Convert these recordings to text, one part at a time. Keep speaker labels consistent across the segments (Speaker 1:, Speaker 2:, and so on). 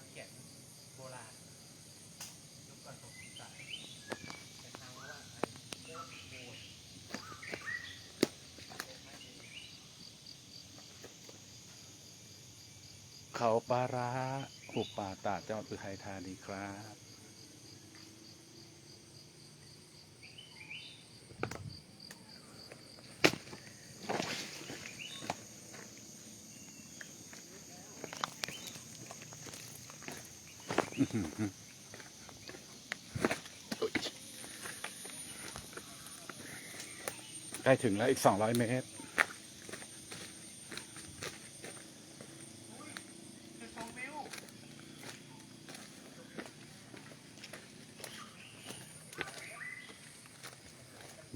Speaker 1: พเขียนโบราณยุคก่อนผมสายแต่ทางว่าไอ้โคตรโหด
Speaker 2: เขาปาร้าหุปปาตาจังหวัดอุทัยธานีครับ อื้อหืออุ๊ย ใกล้ถึงแล้วอีกสองร้อยเมตร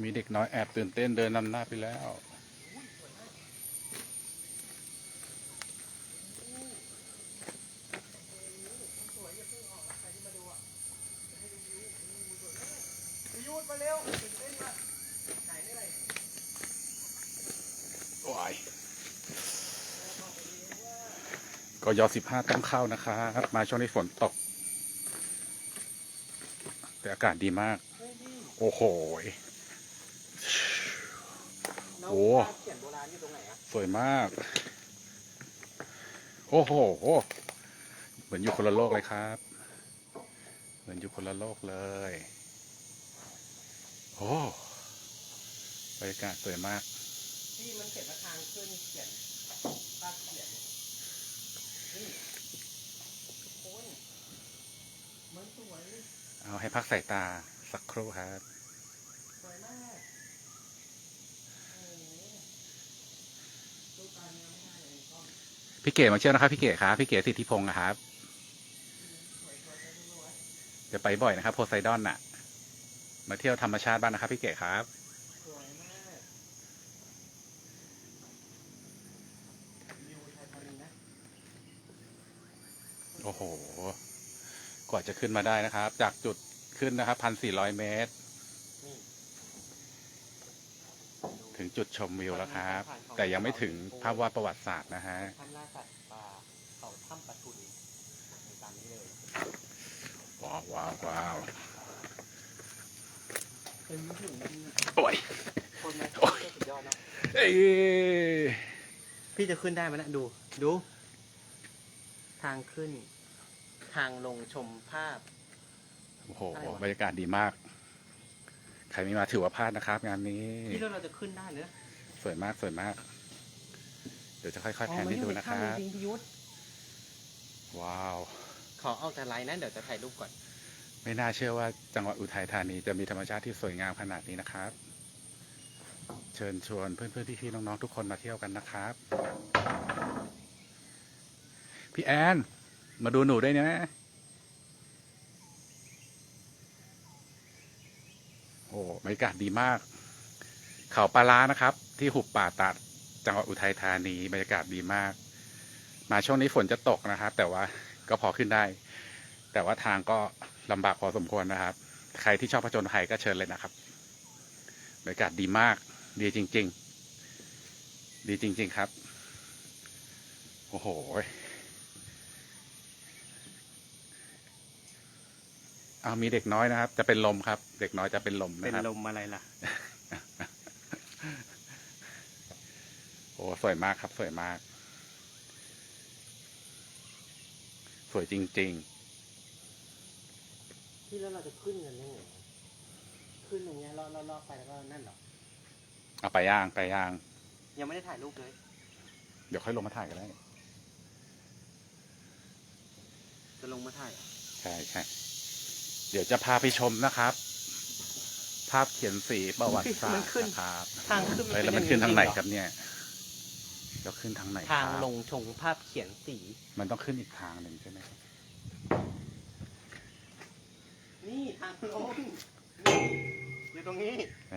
Speaker 1: มี
Speaker 2: เด็กน้อยแอบตื่นเต้นเดินนำหน้าไปแล้ว
Speaker 1: วมาเร็วตื่นเต้นว่ะไหนเหนื่อย
Speaker 2: โอ้ย ก็ยอสิบห้าต้องเข้านะครับมาช่วงนี้ฝนตก แต่อากาศดีมาก โอ้โหโอ้
Speaker 1: ภาพเขียนโบราณอยู่ตรงไห
Speaker 2: สวยมาก โอ้โหเหมือนอยู่คนละโลกเลยครับ เหมือนอยู่คนละโลกเลยโอ้บรรยากาศสวยมาก
Speaker 1: ที่มันเขียนว่าทางขึ้นเขียนภาเขียนโอ้ยมันสวย
Speaker 2: เอาให้พักสายตาสักครู่ครับ
Speaker 1: สวยมากโอ้โหดูตาเนื้อไม่ได้เลยก็
Speaker 2: พี่เก๋มาเชื่อนะครับพี่เก๋ครับพี่เก๋สิทธิพงศ์อะครับ
Speaker 1: สวยสวยสวย
Speaker 2: เดี๋ยวไปบ่อยนะครับโพไซดอนน่ะ มาเที่ยวธรรมชาติบ้างนะครับพี่เก๋ครับ
Speaker 1: สวยมากวิวไทยธานีนะ
Speaker 2: โอ้โหก ว่าจะขึ้นมาได้นะครับ จากจุดขึ้นนะครับพันสี่ร้อยเมตร
Speaker 1: นี่
Speaker 2: ถึงจุดชมวิวแล้วครับ แต่ยังไม่ถึงภาพวาดประวัติศาสตร์นะฮะ
Speaker 1: ถ้ำล่าสัตว์ป่าเขาถ้ำปะทุนนี่ตามนี้เลย
Speaker 2: ว้าวว้าวว้าว
Speaker 1: เป็นไม่ถึงมัน
Speaker 2: โอ้ย
Speaker 1: คนมา
Speaker 2: โอ้ย
Speaker 1: สุดยอดเนาะ
Speaker 2: เอ้ย
Speaker 1: พี่จะขึ้นได้ไหมนะดู ดู ทางขึ้น ทางลงชมภาพ
Speaker 2: โอ้โห
Speaker 1: อะไรวะ
Speaker 2: บรรยากาศดีมาก ใครไม่มาถือว่าพลาดนะครับ งานนี้
Speaker 1: ที่เราจะขึ้นได้เนอะ
Speaker 2: สวยมากสวยมาก เดี๋ยวจะค่อยๆแผนให้ดูนะค
Speaker 1: อ๋อ
Speaker 2: รับ
Speaker 1: มันอยู่ในถ้ำจริงๆพี่ยุทธ
Speaker 2: ว้าว
Speaker 1: ขอออกแต่ไลน์นะเดี๋ยวจะถ่ายรูปก่อน
Speaker 2: ไม่น่าเชื่อว่าจังหวัดอุทัยธานีจะมีธรรมชาติที่สวยงามขนาดนี้นะครับ เชิญชวนเพื่อนๆพี่ๆน้องๆทุกคนมาเที่ยวกันนะครับ พี่แอน มาดูหนูได้นะโอ้บรรยากาศดีมาก เขาปลาร้านะครับ ที่หุบป่าตัด จังหวัดอุทัยธานีบรรยากาศดีมาก มาช่วงนี้ฝนจะตกนะครับ แต่ว่าก็พอขึ้นได้ แต่ว่าทางก็ลำบากพอสมควรนะครับ ใครที่ชอบผจญภัยก็เชิญเลยนะครับบรรยากาศดีมาก ดีจริง ๆ ดีจริง ๆ ครับ โอ้โห อามีเด็กน้อยนะครับ จะเป็นลมครับ เด็กน้อยจะเป็นลม
Speaker 1: เป็
Speaker 2: นะ
Speaker 1: น
Speaker 2: ครับ
Speaker 1: ลมอะไรล่ะ
Speaker 2: โอ้สวยมากครับ สวยมาก สวยจริง
Speaker 1: ที่แล้วเราจะขึ้นกันยังไงขึ้นอย่างเงี้ยเลาะๆๆไปแล้วก็นั่นเหรอ
Speaker 2: ๆ เอาไปย่างไปย่าง
Speaker 1: ยังไม่ได้ถ่ายรูปเลย
Speaker 2: เดี๋ยวค่อยลงมาถ่ายกันได้
Speaker 1: จะลงมาถ่ายเหรอ
Speaker 2: ใช่ใช่ เดี๋ยวจะพาไปชมนะครับ ภาพเขียนสีประวัติศาสตร์นะครับ
Speaker 1: ทางขึ้น
Speaker 2: เฮ้ยแล้วมันขึ้นทางไหนครับเนี่ยเราขึ้นทางไหนค
Speaker 1: ทาง
Speaker 2: รับ
Speaker 1: ลงชมภาพเขียนสี
Speaker 2: มันต้องขึ้นอีกทางหนึ่งใช่ไหมครับ
Speaker 1: นี่ทางลงนี่อยู่ตรงนี้
Speaker 2: ไหน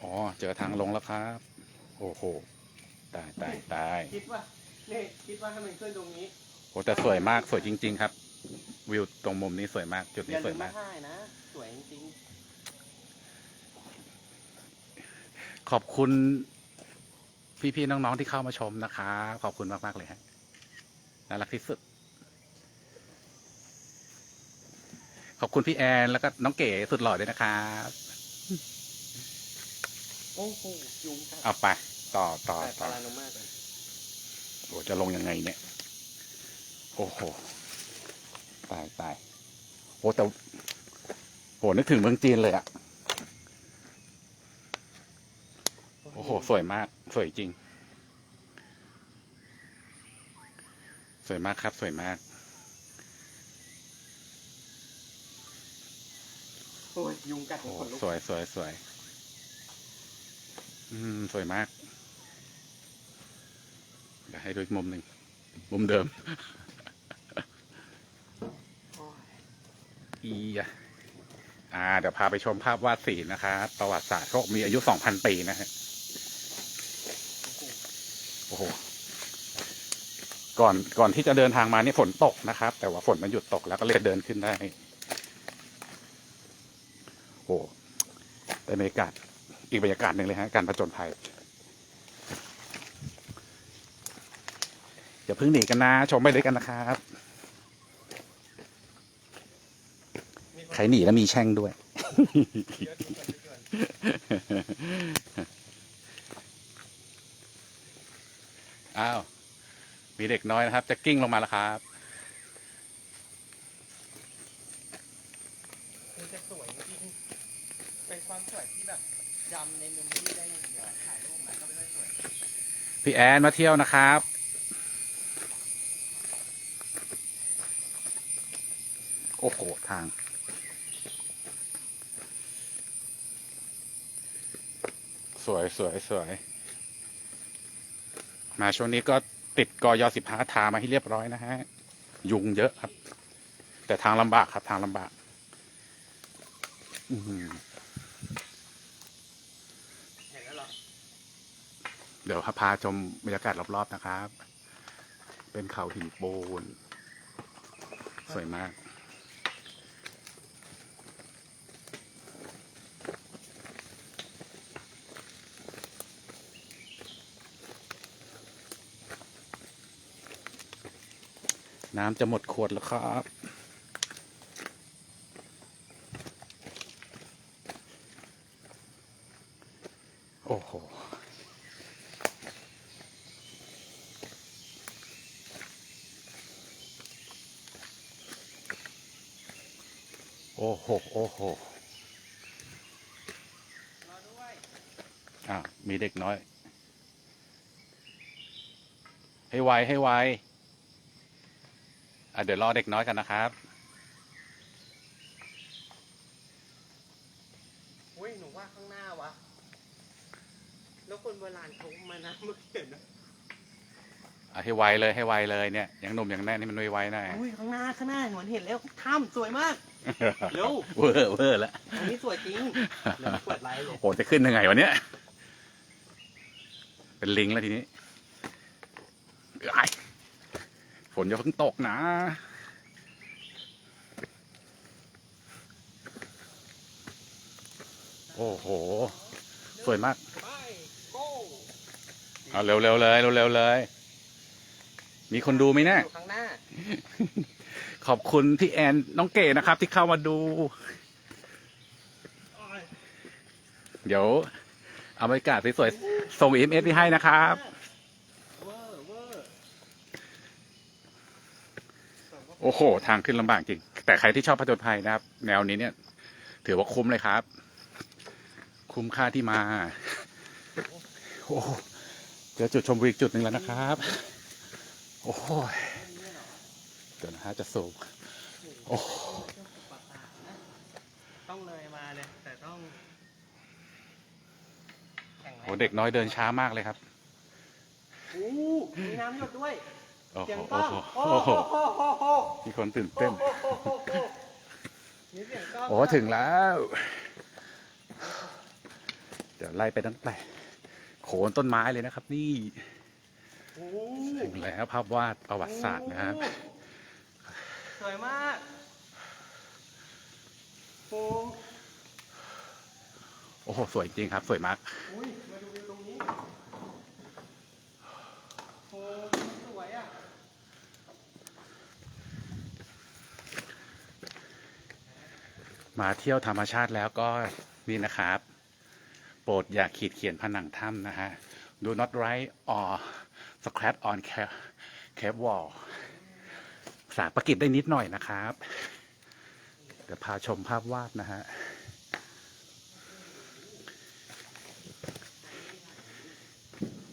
Speaker 2: อ๋อเจอทางลงแล้วครับ โอ้โหตายตายตาย
Speaker 1: คิดว่าเนี่ยคิดว่าให้มันขึ้นตรงนี้
Speaker 2: โอ้แต่สวยมากสวยจริง ๆ ครับ วิวตรงมุมนี้สวยมาก จุด
Speaker 1: อ
Speaker 2: นี้
Speaker 1: ย่า
Speaker 2: ส
Speaker 1: ลื
Speaker 2: วย
Speaker 1: มมามา
Speaker 2: ก
Speaker 1: ถ่ายนะ สวยจริง
Speaker 2: ขอบคุณ พี่ๆน้องๆที่เข้ามาชมนะคะ ขอบคุณมากๆเลยฮะน่ารักที่สุด ขอบคุณพี่แอนแล้วก็น้องเก๋สุดหล่อด้วยนะครับ
Speaker 1: โอ้โหยุงกัด
Speaker 2: เอาไป ต่อต่อ
Speaker 1: แต่
Speaker 2: ต่
Speaker 1: ป
Speaker 2: อ
Speaker 1: ลาโนมาเลย
Speaker 2: โอ้จะลงยังไงเนี่ย โอ้โห ตายตายโอ้แต่โหนึกถึงเมืองจีนเลยอะโอ้โห สวยมาก สวยจริง สวยมากครับ สวยมาก
Speaker 1: โอ้ยยุงกัด
Speaker 2: โอ้
Speaker 1: ขนลุก
Speaker 2: สวยสวยสวยอืม สวยมากเดี๋ยวให้ดูอีกมุมหนึ่งมุมเดิม
Speaker 1: โอ้ย
Speaker 2: อีอะอ่าเดี๋ยวพาไปชมภาพวาดสีนะคะประวัติศาสตร์เขาบอกมีอายุสองพันปีนะฮะ
Speaker 1: โอ้โห
Speaker 2: โอ้โหก่อนก่อนที่จะเดินทางมานี่ฝนตกนะครับ แต่ว่าฝนมันหยุดตกแล้วก็เลยเดินขึ้นได้โอ้โหเป็นบรรยากาศอีกบรรยากาศหนึ่งเลยฮะการผจญภัยอย่าเพิ่งหนีกันนะ ชมไปด้วยกันนะครับ
Speaker 1: มีคน
Speaker 2: ใครหนีแล้วมีแช่งด้วย
Speaker 1: เยอะทุกคนทุกคน
Speaker 2: อ้าว มีเด็กน้อยนะครับ จะกิ้งลงมาแล้วครับ
Speaker 1: คือจะสวยจริงเป็นความสวยที่แบบจำในเมมโมรี่ได้อย่างเดียวถ่ายรูปมาก็ไม่ค่อยสวย
Speaker 2: พี่แอนมาเที่ยวนะครับโอ้โห ทาง วยสวยสวย มาช่วงนี้ก็ติดกอยสิบห้าทามาให้เรียบร้อยนะฮะ ยุงเยอะครับ แต่ทางลำบากครับทางลำบาก อือหือ
Speaker 1: เห็นแล้วเหรอ
Speaker 2: เดี๋ยวพาชมบรรยากาศรอบ ๆ นะครับ เป็นเขาหินปูน สวยมาก น้ำจะหมดขวดแล้วครับโอ้โหโอ้โห โอ้โห
Speaker 1: อด้วย
Speaker 2: อ้าวมีเด็กน้อย ให้ไว ให้ไว เดี๋ยวรอเด็กน้อยกันนะครับ
Speaker 1: อุ้ยหนูว่าข้างหน้าวะ แล้วคนโบราณเขามานะเมื่อกี้เห็นนะ
Speaker 2: อะให้ไวเลยให้ไวเลยเนี่ยยังหนุ่มยังแน่นนี่มันไวๆหน่อย
Speaker 1: อุ้ยข้างหน้าข้างหน้าหนูเห็นแล้วถ้ำสวยมาก เร็ว
Speaker 2: เวอร์เวอร์แล้ว
Speaker 1: อันนี้สวยจริงเดี๋ยวเปิดไลฟ์เลย
Speaker 2: โหจะขึ้นยังไงวะเนี่ยเป็นลิงแล้วทีนี้ไอ้ ฝนอย่าเพิ่งตกนะ โอ้โห สวยมาก
Speaker 1: ไปโก้
Speaker 2: เอาเร็วๆเลยเร็วๆเลย มีคนดูไหมเนี่ย
Speaker 1: อยู่ข้างหน้า
Speaker 2: ขอบคุณพี่แอนน้องเก๋นะครับ ที่เข้ามาดู เดี๋ยวเอาบรรยากาศสวยๆส่งอีเอสไปให้นะครับ
Speaker 1: เวอร์เวอร์
Speaker 2: โอ้โห ทางขึ้นลำบากจริง แต่ใครที่ชอบผจญภัยนะครับ แนวนี้เนี่ย ถือว่าคุ้มเลยครับ คุ้มค่าที่มา โอ้โหเจอจุดชมวิวอีกจุดหนึ่งแล้วนะครับ โอ้ยเดี๋ยวนะฮะจะสูงโอ้
Speaker 1: ต้องเลยมาเลย แต่ต้องแข็งแรง
Speaker 2: โหเด็กน้อยเดินช้ามากเลยครับ
Speaker 1: โอ้มีน้ำหยดด้วย
Speaker 2: โอ้
Speaker 1: เสียง
Speaker 2: โห
Speaker 1: กล้อง
Speaker 2: โอ้
Speaker 1: โอ้
Speaker 2: โห
Speaker 1: โหโอ้โหโอ้โห
Speaker 2: มีคนตื่นเต้น
Speaker 1: โอ้โหโอ้โหมีเสียงกล้อง
Speaker 2: โอ้ถึงแล้ว เดี๋ยวไล่ไปตั้งแต่โคนต้นไม้เลยนะครับ นี่
Speaker 1: โอ้
Speaker 2: ถึงแล้วภาพวาดประวัติศาสตร์นะครับ
Speaker 1: สวยมากโอ้
Speaker 2: โอ้โหสวยจริงครับ สวยมาก
Speaker 1: อุ้ยมาดูวิวตรงนี้โอ้สวยอะ
Speaker 2: มาเที่ยวธรรมชาติแล้วก็นี่นะครับ โปรดอย่าขีดเขียนผนังถ้ำนะฮะ do not write or scratch on cave cave wall ภาษาปากีสได้นิดหน่อยนะครับ เดี๋ยวพาชมภาพวาดนะฮะ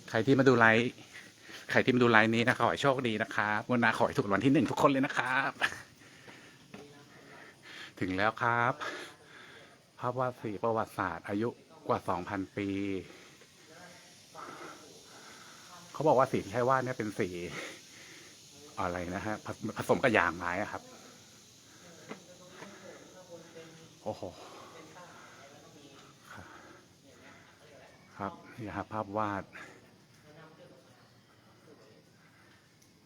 Speaker 2: ใครที่มาดูไลฟ์ใครที่มาดูไลฟ์นี้นะขอให้โชคดีนะครับวันนาขอให้ถูกรางวันที่หนึ่งทุกคนเลยนะครับ ถึงแล้วครับ ภาพวาดสีประวัติศาสตร์ อายุกว่า 2,000 ปี เขาบอกว่าสีที่ใช้วาดเนี่ยเป็นสีอะไรนะฮะ ผสมกับยางไม้ครับ โอ้โห ครับครับนี่ครับภาพวาด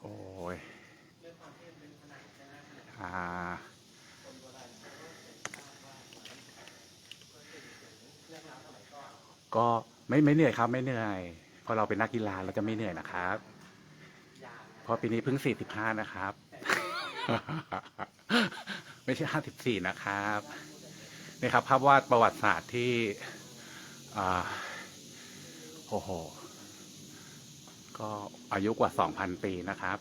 Speaker 2: โอ้ย อ่า ก็ไม่ไม่เหนื่อยครับ ไม่เหนื่อยเพราะเราเป็นนักกีฬาเราจะไม่เหนื่อยนะครับเพราะปีนี้เพิ่งสี่สิบห้านะครับ ไม่ใช่ห้าสิบสี่นะครับนี่ครับภาพวาดประวัติศาสตร์ที่อ่าโอ้โห ก็อายุกว่าสองพันปีนะครับ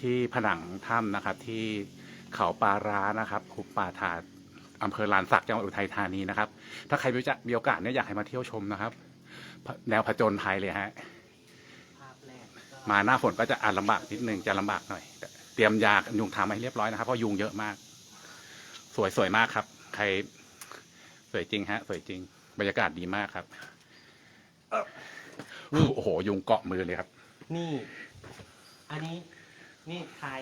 Speaker 2: ที่ผนังถ้ำนะครับ ที่เขาปาร้านะครับหุบป่าถาดอำเภอลานสักจังหวัดอุทัยธานีนะครับ ถ้าใครรู้จักมีโอกาสเนี่ยอยากให้มาเที่ยวชมนะครับ แนวผจญภัยเลยฮะ
Speaker 1: ภาพแรกก็
Speaker 2: มาหน้าฝนก็จะอาจลำบากนิดนึงจะลำบากหน่อยเตรียมยากันยุงทามาให้เรียบร้อยนะครับ เพราะยุงเยอะมาก สวยสวยมากครับ ใครสวยจริงฮะ สวยจริง บรรยากาศดีมากครับโอ้โห ยุงเกาะมือเลยครับ
Speaker 1: นี่ อันนี้ นี่ทาย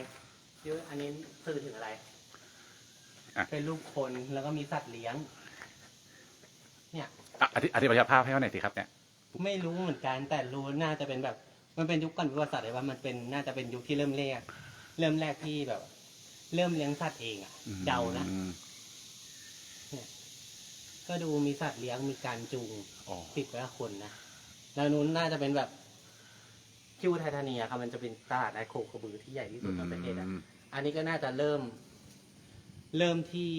Speaker 1: เยอะอันนี้สื่อถึงอะไร
Speaker 2: อะ
Speaker 1: เป็นรูปคนแล้วก็มีสัตว์เลี้ยง เนี่ย
Speaker 2: อะอธิอธิบายภาพให้เขาหน่อยสิครับเนี่ย
Speaker 1: ไม่รู้เหมือนกัน แต่รู้น่าจะเป็นแบบ มันเป็นยุคก่อนประวัติศาสตร์เลยว่ามันเป็นน่าจะเป็นยุคที่เริ่มแรกเริ่มแรกที่แบบ เริ่มเลี้ยงสัตว์เองอะเดานะ
Speaker 2: อืม
Speaker 1: ก็ดูมีสัตว์เลี้ยงมีการจูง
Speaker 2: อ๋อ
Speaker 1: ติดไว้กับคนนะแล้วนู้นน่าจะเป็นแบบที่อุทัยธานีอะครับมันจะเป็นตลาดไอโคกระบือที่ใหญ่ที่สุดในประเทศอะ
Speaker 2: อืม
Speaker 1: อันนี้ก็น่าจะเริ่ม เริ่มที่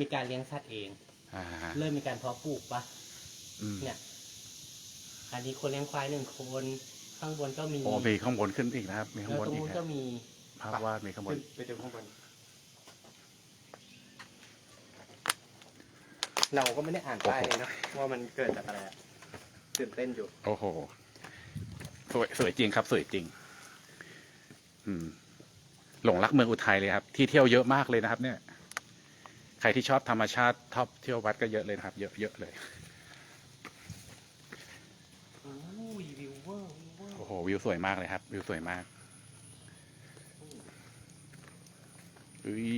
Speaker 1: มีการเลี้ยงสัตว์เอง
Speaker 2: อ่า
Speaker 1: เริ่มมีการเพาะปลูกปะ
Speaker 2: อืม
Speaker 1: เนี่ย อันนี้คนเลี้ยงควายหนึ่งคนข้างบนก็มี
Speaker 2: โอ้มีข้างบนขึ้นอีกนะครับ มีข้าง
Speaker 1: แล้ว
Speaker 2: บน
Speaker 1: ตรง
Speaker 2: อีก
Speaker 1: นู้น
Speaker 2: ฮะ
Speaker 1: ก็มี
Speaker 2: ภาพวาดมีข้างบน
Speaker 1: ขึ้นไปดูข้างบนเราก็ไม่ได้อ่านป้ายเลยนะว่ามันเกิดจากอะไรอะตื่นเต้นอยู่
Speaker 2: โอ้โห สวยสวยจริงครับสวยจริง อืม หลงรักเมืองอุทัยเลยครับ ที่เที่ยวเยอะมากเลยนะครับ เนี่ยใครที่ชอบธรรมชาติชอบเที่ยววัดก็เยอะเลยนะครับ เยอะเยอะเลย
Speaker 1: โอ้ยวิวเวอร์วิวเวอร์
Speaker 2: โอ้โหวิวสวยมากเลยครับ วิวสวยมากอุ้ย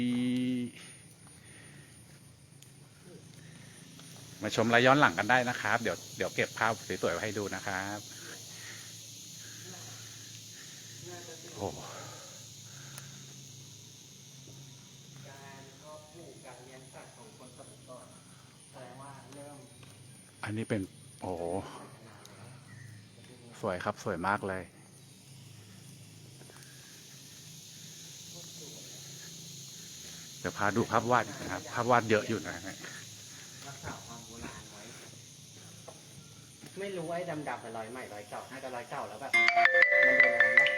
Speaker 2: มาชมรายย้อนหลังกันได้นะครับ เดี๋ยวเดี๋ยวเก็บภาพสวยๆไว้ให้ดูนะครับ โอ้
Speaker 1: การเพาะปลูกการเลี้ยงสัตว์ของคนสมัยก่อนแสดงว่าเริ่ม
Speaker 2: อั นนี้เป็นโอ้โหสวยครับสวยมากเลย เดี๋ยวพาดูภาพวาดอีกนะครับ ภาพวาดเยอะอยู่นะฮะ
Speaker 1: รักษาความโบราณไว้ ไม่รู้ว่าไอ้ดำๆเป็นรอยใหม่รอยเก่าน่าจะรอยเก่าแล้วแบบมันโดนอะไรนะ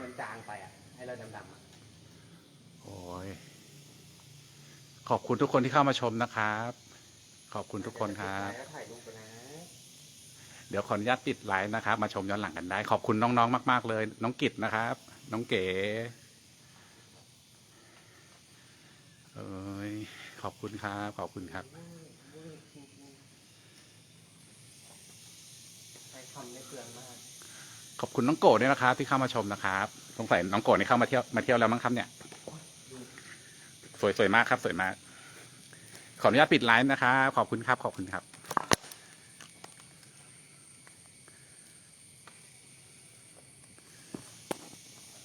Speaker 1: มันจางไปอะไอ้รอยดำๆอะ
Speaker 2: โอ้ยขอบคุณทุกคนที่เข้ามาชมนะครับ ขอบคุณทุกคนครับ
Speaker 1: แล้วถ่ายรูปไปนะ
Speaker 2: เดี๋ยวขออนุญาตปิดไลฟ์นะครับ มาชมย้อนหลังกันได้ ขอบคุณน้องๆมาก ๆ เลย น้องกิตนะครับ น้องเก๋เอ้ยขอบคุณครับ ขอบคุณครับ
Speaker 1: ใช้คำไม่เปลืองมาก
Speaker 2: ขอบคุณน้องโกดด้วยนะครับ ที่เข้ามาชมนะครับสงสัยน้องโกดนี่เข้ามาเที่ยวมาเที่ยวแล้วมั้งครับเนี่ย สวยสวยมากครับ สวยมาก ขออนุญาตปิดไลฟ์นะครับ ขอบคุณครับ ขอบคุณครับ